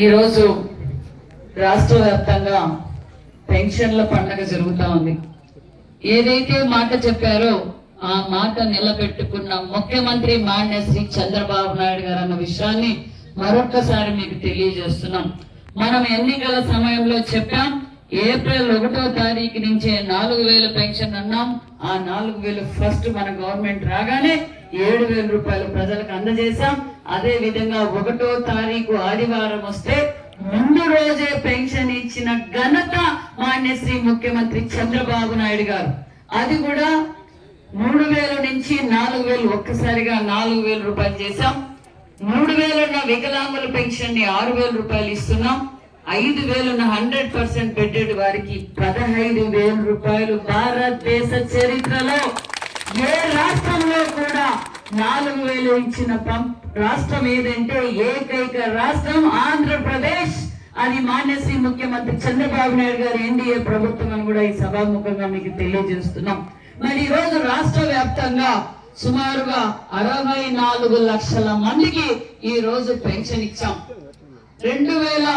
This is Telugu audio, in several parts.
ఈరోజు రాష్ట్ర వ్యాప్తంగా పెన్షన్ల పండగ జరుగుతూ ఉంది. ఏదైతే మాట చెప్పారో ఆ మాట నిలబెట్టుకున్న ముఖ్యమంత్రి మాన్య శ్రీ చంద్రబాబు నాయుడు గారు అన్న విషయాన్ని మరొక్కసారి మీకు తెలియజేస్తున్నాం. మనం ఎన్నికల సమయంలో చెప్పాం ఏప్రిల్ ఒకటో తారీఖు నుంచే నాలుగు వేల పెన్షన్ అన్నాం. ఆ నాలుగు వేలు ఫస్ట్ మన గవర్నమెంట్ రాగానే ఏడు వేల రూపాయలు ప్రజలకు అందజేశాం. అదే విధంగా ఒకటో తారీఖు ఆదివారం వస్తే ముందు రోజే పెన్షన్ ఇచ్చిన ఘనత మాన్యశ్రీ ముఖ్యమంత్రి చంద్రబాబు నాయుడు గారు. అది కూడా మూడు వేల నుంచి నాలుగు వేలు ఒక్కసారిగా నాలుగు వేల రూపాయలు చేశాం. మూడు వేలున్న వికలాంగుల పెన్షన్ని ఆరు వేల రూపాయలు ఇస్తున్నాం. ఐదు వేలున్న హండ్రెడ్ పర్సెంట్ బెడ్డెడ్ వారికి పదహైదు వేల రూపాయలు భారతదేశ చరిత్రలో ఏ రాష్ట్రంలో నాలుగు వేలు ఇచ్చిన రాష్ట్రం ఏదంటే ఏకైక రాష్ట్రం ఆంధ్రప్రదేశ్. అది మాన్యశ్రీ ముఖ్యమంత్రి చంద్రబాబు నాయుడు గారు ఎన్డీఏ ప్రభుత్వం అని కూడా ఈ సభాముఖంగా మీకు తెలియజేస్తున్నాం. మరి ఈ రోజు రాష్ట్ర వ్యాప్తంగా సుమారుగా అరవై నాలుగు లక్షల మందికి ఈ రోజు పెన్షన్ ఇచ్చాం. రెండు వేల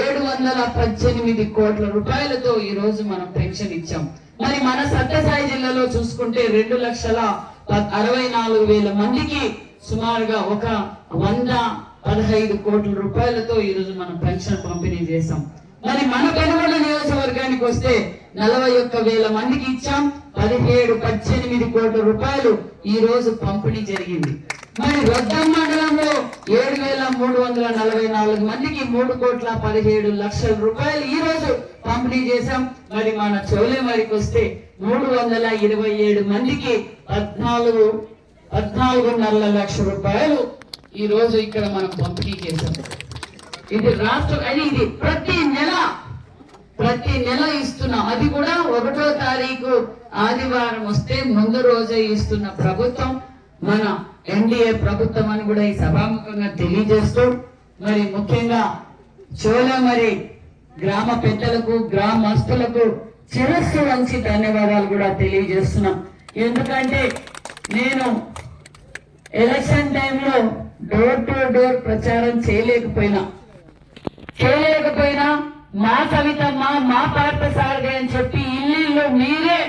ఏడు వందల పద్దెనిమిది కోట్ల రూపాయలతో ఈ రోజు మనం పెన్షన్ ఇచ్చాం. మరి మన సత్యసాయి జిల్లాలో చూసుకుంటే రెండు లక్షల అరవై నాలుగు వేల మందికి సుమారుగా ఒక వంద పదహైదు కోట్ల రూపాయలతో ఈ రోజు మనం పెన్షన్ పంపిణీ చేశాం. మరి మన పెనుగొండ నియోజకవర్గానికి వస్తే నలభై ఒక్క వేల మందికి ఇచ్చాం. పదిహేడు పద్దెనిమిది కోట్ల రూపాయలు ఈ రోజు పంపిణీ జరిగింది. మరి రొద్దం మండలంలో ఏడు వేల మూడు వందల నలభై నాలుగు మందికి మూడు కోట్ల పదిహేడు లక్షల రూపాయలు ఈ రోజు పంపిణీ చేశాం. మరి మన చౌలేమరికి వస్తే మూడు వందల ఇరవై ఏడు మందికి పద్నాలుగు పద్నాలుగున్నర లక్ష రూపాయలు ఈ రోజు ఇక్కడ మనం పంపిణీ చేశాం. ఇది రాష్ట్ర అని ఇది ప్రతి నెల ప్రతి నెల ఇస్తున్నాం. అది కూడా ఒకటో తారీఖు ఆదివారం వస్తే ముందు రోజే ఇస్తున్న ప్రభుత్వం. మన ఎన్డీఏ ప్రభుత్వం అని కూడా ఈ సభాముఖంగా తెలియజేస్తూ మరి ముఖ్యంగా చోళ మరి గ్రామ పెద్దలకు గ్రామస్తులకు చిరస్సు వంచి ధన్యవాదాలు కూడా తెలియజేస్తున్నాం. ఎందుకంటే నేను ఎలక్షన్ టైంలో డోర్ టు డోర్ ప్రచారం చేయలేకపోయినా. చేయలేకపోయినా మా కవితమ్మ మా పార్ట సారథి అని చెప్పి ఇల్లు మీరే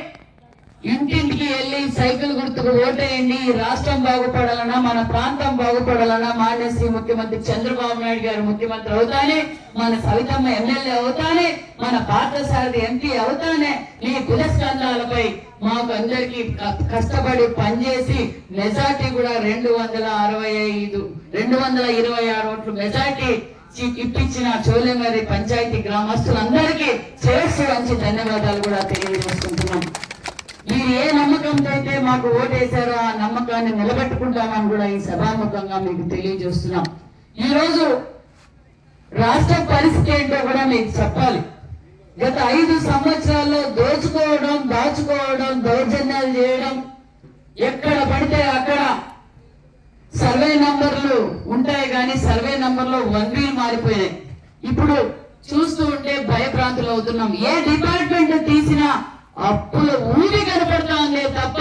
ఇంటింటికి వెళ్ళి సైకిల్ గుర్తుకు ఓటేయండి. రాష్ట్రం బాగుపడాలన్నా మన ప్రాంతం బాగుపడాలన్నా మాన్యశ్రీ ముఖ్యమంత్రి చంద్రబాబు నాయుడు గారు ముఖ్యమంత్రి అవుతానే మన సవితమ్మ ఎమ్మెల్యే అవుతానే మన పార్థసారథి ఎంపీ అవుతానే మీ కులస్కంధాలపై మాకు అందరికి కష్టపడి పనిచేసి మెజార్టీ కూడా రెండు వందల అరవై ఐదు రెండు వందల ఇరవై ఆరు ఓట్లు మెజార్టీ ఇప్పించిన చోలేమరి పంచాయతీ గ్రామస్తులందరికీ చేస్తూ మంచి ధన్యవాదాలు కూడా తెలియజేసుకుంటున్నాం. మీరు ఏ నమ్మకంతో అయితే మాకు ఓటేశారో ఆ నమ్మకాన్ని నిలబెట్టుకుంటామని కూడా ఈ సభాముఖంగా మీకు తెలియజేస్తున్నాం. ఈరోజు రాష్ట్ర పరిస్థితి ఏంటో కూడా మీకు చెప్పాలి. గత ఐదు సంవత్సరాల్లో దోచుకోవడం దాచుకోవడం దౌర్జన్యాలు చేయడం ఎక్కడ పడితే అక్కడ సర్వే నంబర్లు ఉంటాయి కానీ సర్వే నంబర్లో వన్వీలు మారిపోయాయి ఇప్పుడు చూస్తూ ఉంటే భయభ్రాంతులు అవుతున్నాం. ఏ డిపార్ట్మెంట్ తీసినా అప్పుల ఊరి కనపడతా ఉందే తప్ప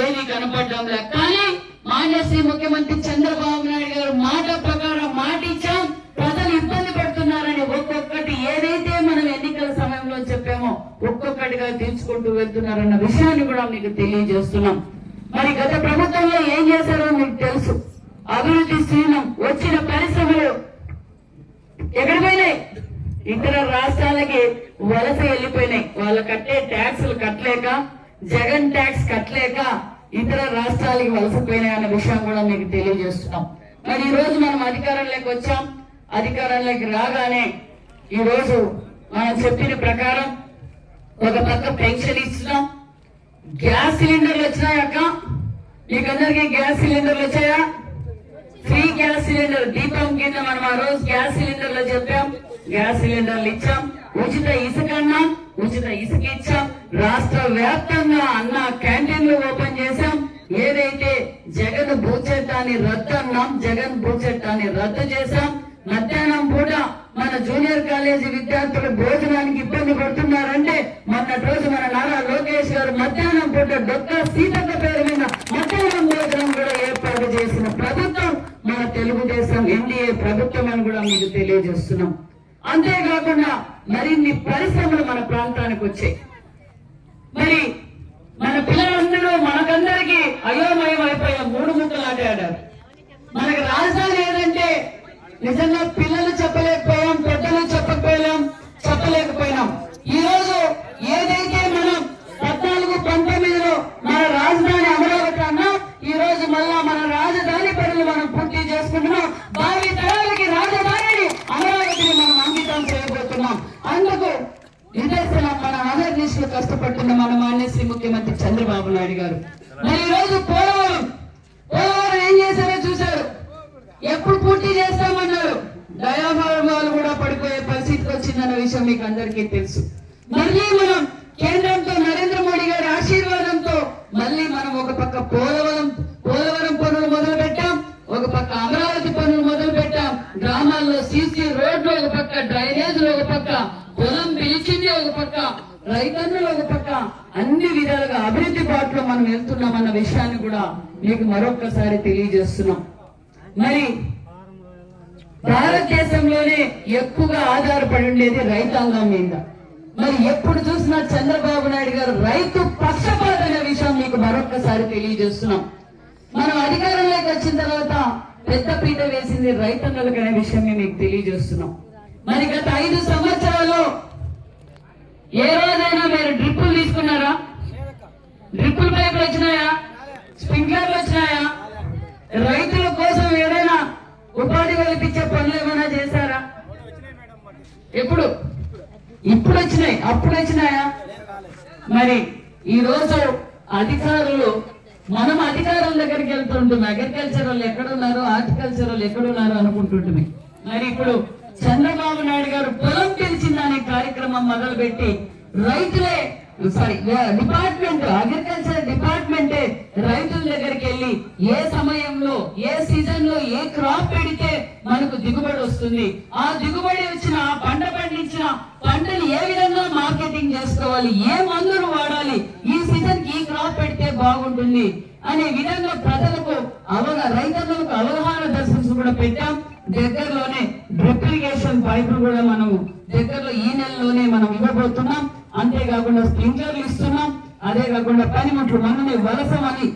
ఏది కనపడడం లేదు కానీ మాన్యశ్రీ ముఖ్యమంత్రి చంద్రబాబు నాయుడు గారు మాట ప్రకారం మాట ఇచ్చాం. ప్రజలు ఇబ్బంది పడుతున్నారని ఒక్కొక్కటి ఏదైతే మనం ఎన్నికల సమయంలో చెప్పామో ఒక్కొక్కటిగా తీర్చుకుంటూ వెళ్తున్నారన్న విషయాన్ని కూడా మీకు తెలియజేస్తున్నాం. మరి గత ప్రభుత్వంలో ఏం చేశారో మీకు తెలుసు. అభివృద్ధి రాష్ట్రాలకి అన్న విషయం కూడా మీకు తెలియజేస్తున్నాం. మరి ఈ రోజు మనం అధికారంలోకి వచ్చాం. అధికారంలోకి రాగానే ఈ రోజు మనం చెప్పిన ప్రకారం ఒక పక్క పెన్షన్ ఇస్తున్నాం. గ్యాస్ సిలిండర్లు వచ్చినాయక్క మీకందరికీ గ్యాస్ సిలిండర్లు వచ్చాయా? ఫ్రీ గ్యాస్ సిలిండర్ దీపం కింద మనం ఆ రోజు గ్యాస్ సిలిండర్లు చెప్పాం. గ్యాస్ సిలిండర్లు ఇచ్చాం. ఉచిత ఇసుక అన్నాం ఉచిత ఇసుక ఇచ్చాం. రాష్ట్ర వ్యాప్తంగా అన్న క్యాంటీన్లు ఓపెన్ చేశాం. ఏదైతే జగన్ భూచట్టాన్ని రద్దు అన్నాం జగన్ భూచట్టాన్ని రద్దు చేశాం మధ్యాహ్నం పూట మన జూనియర్ కాలేజీ విద్యార్థులు భోజనానికి ఇబ్బంది పడుతున్నారంటే మొన్నటి రోజు మన నారా లోకేష్ గారు మధ్యాహ్నం పూట డొక్క సీతక్క పేరు మీద మధ్యాహ్నం భోజనం కూడా ఏర్పాటు చేసిన ప్రభుత్వం మన తెలుగుదేశం ఎన్డీఏ ప్రభుత్వం అని కూడా మీకు తెలియజేస్తున్నాం అంతేకాకుండా మరిన్ని పరిశ్రమలు మన ప్రాంతానికి వచ్చాయి మరి మన పిల్లలందరూ మనకందరికి అయోమయం అయిపోయాం మూడు ముక్కలు ఆట ఆడారు మనకి రాజధాని ఏదంటే నిజంగా పిల్లలు చెప్పలేకపోయాం పెద్దలు చెప్పకపోయాం చెప్పలేకపోయినాం. ఈ రోజు ఏదైతే మనం పద్నాలుగు పంతొమ్మిదిలో మన రాజధాని అమరావతి అన్నా ఈ రోజు మళ్ళా మన రాజధాని పనులు మనం పూర్తి చేసుకుంటున్నాం. భావి తరాలకి రాజధానిని అమరావతిని మనం అంకితం చేయబోతున్నాం. అందుకు నిదర్శనం మన ఆంధ్రప్రదేశ్లో కష్టపడుతున్న మన మాన్యశ్రీ ముఖ్యమంత్రి చంద్రబాబు నాయుడు గారు. మరి ఈ రోజు పోలవరం పోలవరం ఏం చేశారో చూశారు. ఎప్పుడు పూర్తి చేస్తాం? మీకు అందరికీ తెలుసు. మళ్ళీ మనం కేంద్రంతో నరేంద్ర మోడీ గారి ఆశీర్వాదంతో మళ్ళీ మనం ఒక పక్క పోలవరం పోలవరం పనులు మొదలు పెట్టాం ఒక పక్క అమరావతి పనులు మొదలు పెట్టాం గ్రామాల్లో సీసీ రోడ్లు ఒక పక్క డ్రైనేజీలు ఒక పక్క పొలం పిలిచింది ఒక పక్క రైతన్నులు ఒక పక్క అన్ని విధాలుగా అభివృద్ధి బాటలో మనం వెళ్తున్నాం అన్న విషయాన్ని కూడా మీకు మరొక్కసారి తెలియజేస్తున్నాం. మరి భారతదేశంలోనే ఎక్కువగా ఆధారపడి ఉండేది రైతాంగం మీద. మరి ఎప్పుడు చూసినా చంద్రబాబు నాయుడు గారు రైతు పక్షపాత విషయం మీకు మరొకసారి తెలియజేస్తున్నాం. మనం అధికారంలోకి వచ్చిన తర్వాత పెద్ద పీట వేసింది రైతన్నులకు అనే విషయం మీకు తెలియజేస్తున్నాం. మరి గత ఐదు సంవత్సరాల్లో ఏ రోజైనా మీరు డ్రిప్పులు తీసుకున్నారా? డ్రిప్పులు పైపులు వచ్చినాయా? ఎప్పుడు? ఇప్పుడు వచ్చినాయి. అప్పుడు వచ్చినాయా? మరి ఈ రోజు అధికారులు మనం అధికారుల దగ్గరికి వెళ్తుంటాం అగ్రికల్చర్ వాళ్ళు ఎక్కడున్నారు హార్టికల్చర్ వాళ్ళు ఎక్కడున్నారు అనుకుంటుంటే మరి ఇప్పుడు చంద్రబాబు నాయుడు గారు పొలం పిలిచిందనే కార్యక్రమం మొదలుపెట్టి రైతులే సారీ డిపార్ట్మెంట్ అగ్రికల్చర్ డిపార్ట్మెంటే రైతుల దగ్గరికి వెళ్ళి ఏ సమయంలో ఏ సీజన్లో ఏ క్రాప్ పెడితే మనకు దిగుబడి వస్తుంది? ఆ దిగుబడి వచ్చిన ఆ పంట పండించిన పంటని ఏ విధంగా మార్కెటింగ్ చేసుకోవాలి? ఏ మందులు వాడాలి? ఈ సీజన్కి ఈ క్రాప్ పెడితే బాగుంటుంది అనే విధంగా ప్రజలకు అవగా రైతులకు అవగాహన దర్శనం కూడా పెట్టాం. దగ్గరలోనే డ్రిప్ ఇరిగేషన్ పైపులు కూడా మనం దగ్గరలో ఈ నెలలోనే మనం ఇవ్వబోతున్నాం. అంతేకాకుండా స్ప్రింక్లర్లు ఇస్తున్నాం. అదే కాకుండా పనిముట్లు మనమే వలసమని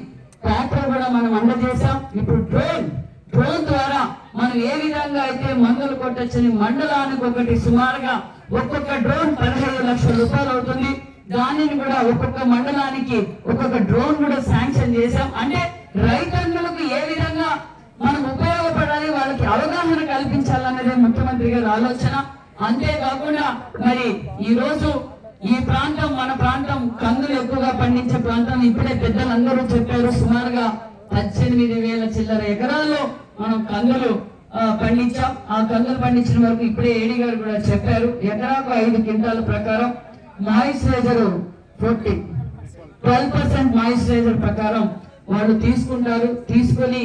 ట్రాక్టర్ కూడా మనం అందజేసాం ఇప్పుడు డ్రోన్ డ్రోన్ ద్వారా మనం ఏ విధంగా అయితే మందులు కొట్టచ్చని మండలానికి ఒకటి సుమారుగా ఒక్కొక్క డ్రోన్ పదిహేను లక్షల రూపాయలు అవుతుంది. దానిని కూడా ఒక్కొక్క మండలానికి ఒక్కొక్క డ్రోన్ కూడా శాంక్షన్ చేశాం. అంటే రైతన్నులకు ఏ విధంగా మనం ఉపయోగపడాలి వాళ్ళకి అవగాహన కల్పించాలన్నదే ముఖ్యమంత్రి గారి ఆలోచన. అంతేకాకుండా మరి ఈ రోజు ఈ ప్రాంతం మన ప్రాంతం కందులు ఎక్కువగా పండించే ప్రాంతం. ఇప్పుడే పెద్దలందరూ చెప్పారు సుమారుగా పద్దెనిమిది వేల చిల్లర ఎకరాల్లో మనం కందులు పండించాం. ఆ కందులు పండించిన వరకు ఇప్పుడే ఏడి గారు కూడా చెప్పారు ఎకరాకు ఐదు క్వింటాల ప్రకారం moisturizer forty twelve percent moisturizer ప్రకారం వాళ్ళు తీసుకుంటారు. తీసుకొని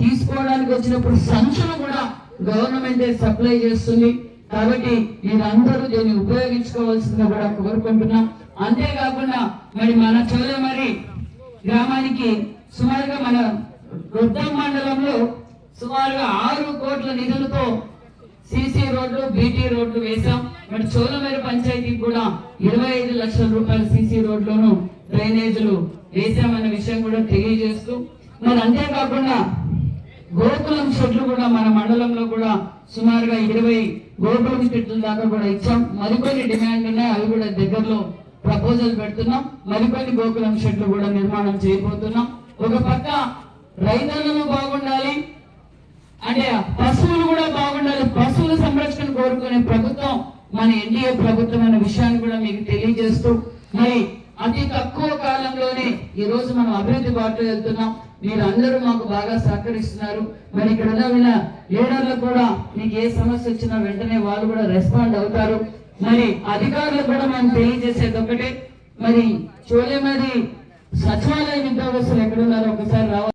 తీసుకోవడానికి వచ్చినప్పుడు సంచులు కూడా గవర్నమెంటే సప్లై చేస్తుంది. కాబట్టి వీరందరూ దీన్ని ఉపయోగించుకోవాల్సిందిగా కూడా కోరుకుంటున్నాం. అంతేకాకుండా మరి మన చోళ మరి గ్రామానికి సుమారుగా మన వృద్ధం మండలంలో సుమారుగా ఆరు కోట్ల నిధులతో సిసి రోడ్లు బీటీ రోడ్లు వేశాం. మరి చోలమేరు పంచాయతీకి కూడా ఇరవై ఐదు లక్షల రూపాయల సిసి రోడ్లను డ్రైనేజీలు వేశామన్న విషయం కూడా తెలియజేస్తూ మరి అంతేకాకుండా గోకులం షెడ్లు కూడా మన మండలంలో కూడా సుమారుగా ఇరవై గోకులం షెడ్ల దాకా కూడా ఇచ్చాం. మరికొన్ని డిమాండ్ ఉన్నాయి. అవి కూడా దగ్గరలో ప్రపోజల్ పెడుతున్నాం. మరికొన్ని గోకులం షెడ్లు కూడా నిర్మాణం చేయబోతున్నాం. ఒక పక్క రైతులను బాగుండాలి. అంటే పశువులు కూడా బాగుండాలి. పశువుల సంరక్షణ కోరుకునే ప్రభుత్వం మన ఎన్డీఏ ప్రభుత్వం అనే విషయాన్ని కూడా మీకు తెలియజేస్తూ మరి అతి తక్కువ కాలంలోనే ఈ రోజు మనం అభివృద్ధి బాటలో వెళ్తున్నాం. మీరు అందరూ మాకు బాగా సహకరిస్తున్నారు. మరి ఇక్కడ ఉన్న వీళ్ళ లీడర్లు కూడా మీకు ఏ సమస్య వచ్చినా వెంటనే వాళ్ళు కూడా రెస్పాండ్ అవుతారు. మరి అధికారులు కూడా మనం తెలియజేసేది ఒకటే. మరి చోలేమది సచివాలయం ఉద్యోగస్తులు ఎక్కడున్నారో ఒకసారి రావాలి